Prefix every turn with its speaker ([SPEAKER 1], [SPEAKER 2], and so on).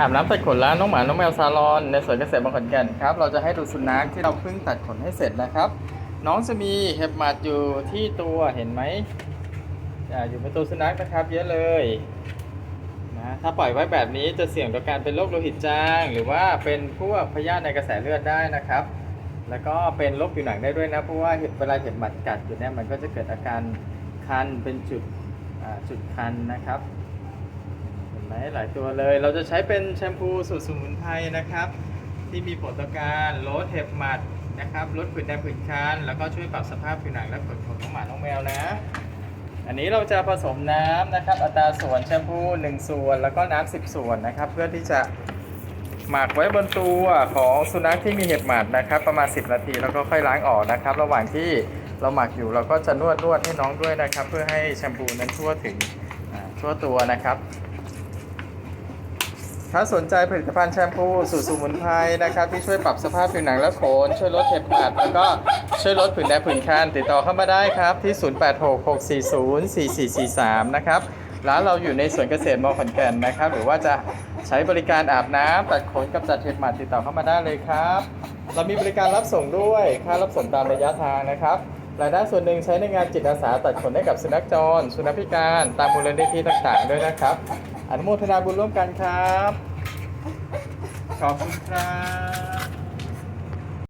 [SPEAKER 1] อาบน้ำตัดขนแล้วน้องหมา น้องแมวซาลอน ในสวนเกษตรบางขอนแก่นครับ เราจะให้ดูสุนัขที่เราเพิ่งตัดขนให้เสร็จนะครับ น้องจะมีเห็บหมัดอยู่ที่ตัวเห็นไหมอ่าอยู่ในตัวสุนัขนะครับ เยอะเลยนะถ้าปล่อยไว้แบบนี้จะเสี่ยงต่อการเป็นโรคโลหิตจาง หรือว่าเป็นพวกพยาธิในกระแสเลือดได้นะครับ แล้วก็เป็นโรคผิวหนังได้ด้วยนะเพราะว่าเห็บเวลาเห็บหมัดกัดอยู่เนี่ยมันก็จะเกิดอาการคันเป็นจุดจุดคันนะครับ ห็นไหมหลายตัวเลย เราจะใช้เป็นแชมพูสูตรสมุนไพรนะครับ ที่มีผลต่อการลดเห็บหมัดนะครับลดผื่นแดงผื่นคันแล้วก็ช่วยปรับสภาพผิวหนังและขนของน้องหมาน้องแมวนะ อันนี้เราจะผสมน้ำนะครับ อัตราส่วนแชมพู 1 ส่วน แล้วก็น้ำ10 ส่วนนะครับ เพื่อที่จะหมักไว้บนตัวของสุนัขที่มีเห็บหมัดนะครับ ประมาณ 10 นาทีแล้วก็ค่อยล้างออกนะครับ ระหว่างที่เราหมักอยู่เราก็จะนวดนวดให้น้องด้วยนะครับ เพื่อให้แชมพูนั้นทั่วถึงทั่วตัวนะครับ ถ้าสนใจผลิตภัณฑ์แชมพูสูตรสมุนไพรนะครับ ที่ช่วยปรับสภาพผิวหนังและขน ช่วยลดเห็บหมัดแล้วก็ช่วยลดผื่นแดงผื่นคันติดต่อเข้ามาได้ครับ ที่ 0866404443 นะครับร้านเราอยู่ในสวนเกษตรมอขอนแก่นนะครับ หรือว่าจะใช้บริการอาบน้ำตัดขนกับจัดเห็บหมัดติดต่อเข้ามาได้เลยครับ เรามีบริการรับส่งด้วยค่ารับส่งตามระยะทางนะครับรายได้ส่วนหนึ่งใช้ในงานจิตอาสาตัดขนให้กับสุนัขจร สุนัขพิการ ตามมูลนิธิต่างๆด้วยนะครับ อนุโมทนาบุญร่วมกันครับ ขอบคุณครับ